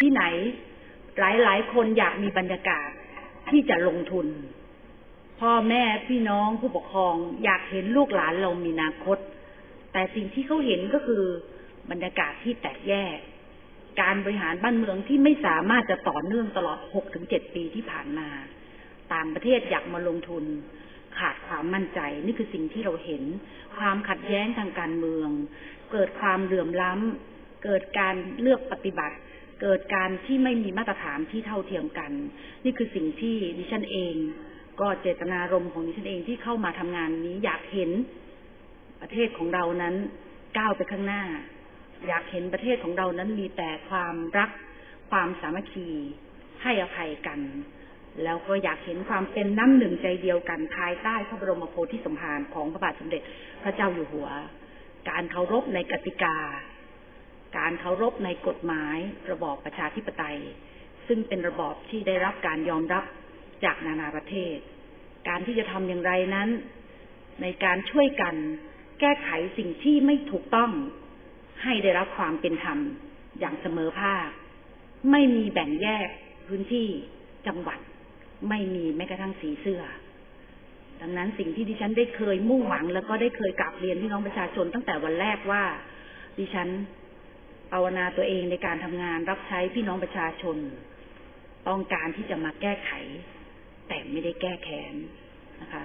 ที่ไหน หลายๆ คนอยากมีบรรยากาศที่จะลงทุน พ่อแม่พี่น้องผู้ปกครองอยากเห็นลูกหลานเรามีอนาคต แต่สิ่งที่เขาเห็นก็คือบรรยากาศที่แตกแยก การบริหารบ้านเมืองที่ไม่สามารถจะต่อเนื่องตลอด 6-7 ปีที่ผ่านมา ต่างประเทศอยากมาลงทุน ขาดความมั่นใจ นี่คือสิ่งที่เราเห็น ความขัดแย้งทางการเมือง เกิดความเหลื่อมล้ำ เกิดการเลือกปฏิบัติ เกิดการที่ไม่มีมาตรฐานที่เท่าเทียมกัน นี่คือสิ่งที่ดิฉันเอง ก็เจตนารมณ์ของดิฉันเองที่เข้ามาทำงานนี้อยากเห็นประเทศของเรานั้นก้าวไปข้างหน้า อยากเห็นประเทศของเรานั้นมีแต่ความรักความสามัคคีให้อภัยกัน แล้วก็อยากเห็นความเป็นน้ำหนึ่งใจเดียวกันภายใต้พระบรมโพธิสมภารของพระบาทสมเด็จพระเจ้าอยู่หัว การเคารพในกติกา การเคารพในกฎหมายระบอบประชาธิปไตย ซึ่งเป็นระบอบที่ได้รับการยอมรับจากนานาประเทศ การที่จะทำอย่างไรนั้น ในการช่วยกันแก้ไขสิ่งที่ไม่ถูกต้อง ให้ได้รับความเป็นธรรมอย่างเสมอภาค ไม่มีแบ่งแยกพื้นที่จังหวัด ไม่มีแม้กระทั่งสีเสื้อ ดังนั้นสิ่งที่ดิฉันได้เคยมุ่งหวัง แล้วก็ได้เคยกลับเรียนพี่น้องประชาชนตั้งแต่วันแรกว่าดิฉัน ภาวนาตัวเองในการทำงานรับใช้พี่น้องประชาชน ต้องการที่จะมาแก้ไข แต่ไม่ได้แก้แค้นนะคะ